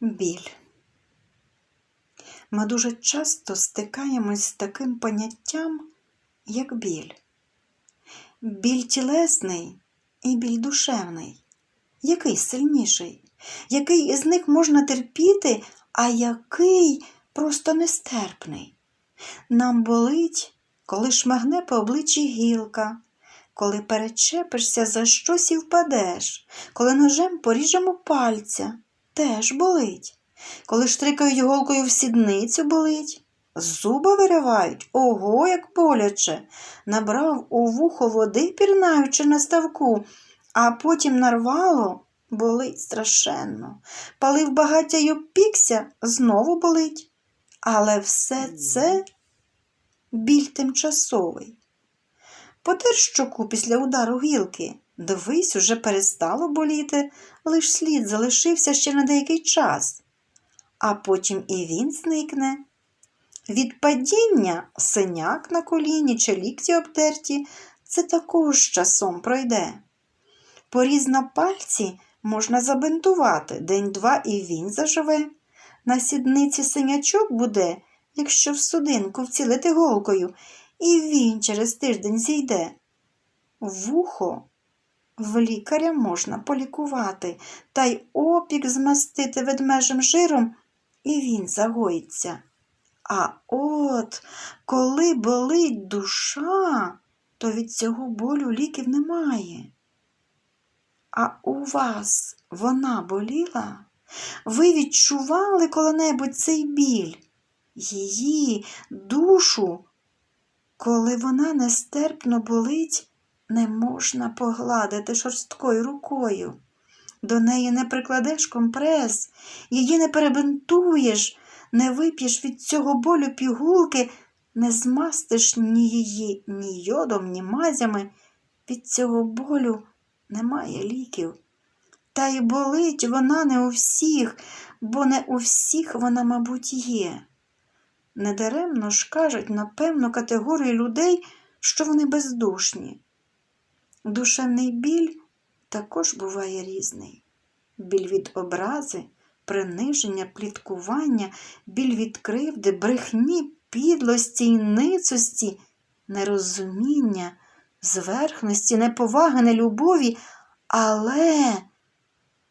Біль. Ми дуже часто стикаємось з таким поняттям, як біль. Біль тілесний і біль душевний. Який сильніший? Який із них можна терпіти, а який просто нестерпний? Нам болить, коли шмагне по обличчі гілка, коли перечепишся за щось і впадеш, коли ножем поріжемо пальця, теж болить. Коли штрикають голкою в сідницю болить, зуба виривають, ого, як боляче. Набрав у вухо води, пірнаючи на ставку, а потім нарвало, болить страшенно. Палив багаття й обпікся, знову болить. Але все це біль тимчасовий. Потер щоку після удару гілки. Дивись, уже перестало боліти, лиш слід залишився ще на деякий час, а потім і він зникне. Від падіння синяк на коліні чи лікті обтерті це також часом пройде. Поріз на пальці можна забинтувати, день-два і він заживе. На сідниці синячок буде, якщо в судинку вцілити голкою, і він через тиждень зійде. Вухо в лікаря можна полікувати, та й опік змастити ведмежим жиром, і він загоїться. А от коли болить душа, то від цього болю ліків немає. А у вас вона боліла? Ви відчували коли-небудь цей біль, її душу, коли вона нестерпно болить, не можна погладити шорсткою рукою. До неї не прикладеш компрес, її не перебинтуєш, не вип'єш від цього болю пігулки, не змастиш ні її ні йодом, ні мазями. Від цього болю немає ліків. Та й болить вона не у всіх, бо не у всіх вона, мабуть, є. Недаремно ж кажуть на певну категорію людей, що вони бездушні. Душевний біль також буває різний. Біль від образи, приниження, пліткування, біль від кривди, брехні, підлості й ницості, нерозуміння, зверхності, неповаги, нелюбові, але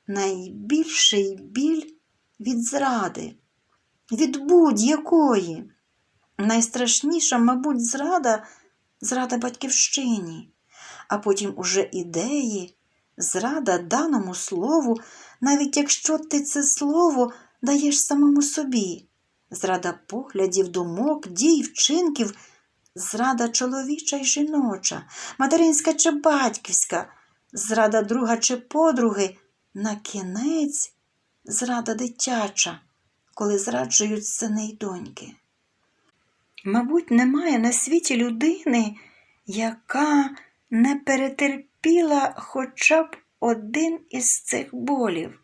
найбільший біль від зради, від будь-якої. Найстрашніша, мабуть, зрада зрада батьківщині, а потім уже ідеї, зрада даному слову, навіть якщо ти це слово даєш самому собі, зрада поглядів, думок, дій, вчинків, зрада чоловіча й жіноча, материнська чи батьківська, зрада друга чи подруги, на кінець зрада дитяча, коли зраджують сини й доньки. Мабуть, немає на світі людини, яка не перетерпіла хоча б один із цих болів.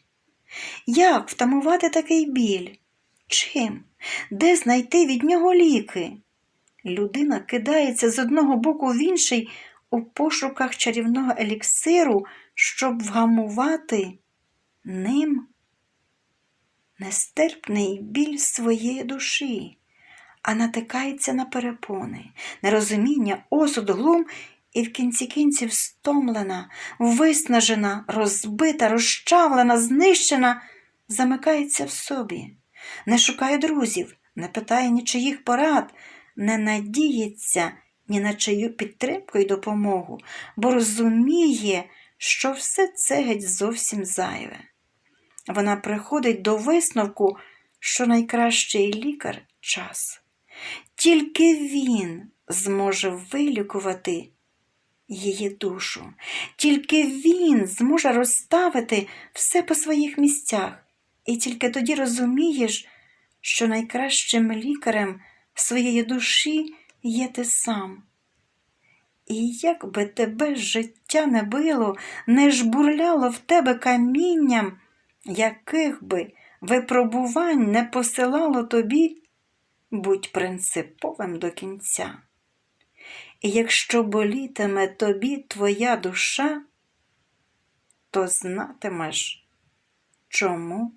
Як втамувати такий біль? Чим? Де знайти від нього ліки? Людина кидається з одного боку в інший у пошуках чарівного еліксиру, щоб вгамувати ним нестерпний біль своєї душі, а натикається на перепони, нерозуміння, осуд, глум і в кінці кінців стомлена, виснажена, розбита, розчавлена, знищена, замикається в собі, не шукає друзів, не питає нічиїх порад, не надіється ні на чию підтримку й допомогу, бо розуміє, що все це геть зовсім зайве. Вона приходить до висновку, що найкращий лікар час. Тільки він зможе вилікувати її душу, тільки він зможе розставити все по своїх місцях, і тільки тоді розумієш, що найкращим лікарем своєї душі є ти сам. І як би тебе життя не било, не жбурляло в тебе камінням, яких би випробувань не посилало тобі, будь принциповим до кінця. І якщо болітиме тобі твоя душа, то знатимеш, чому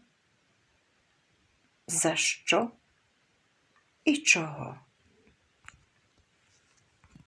за що і чого.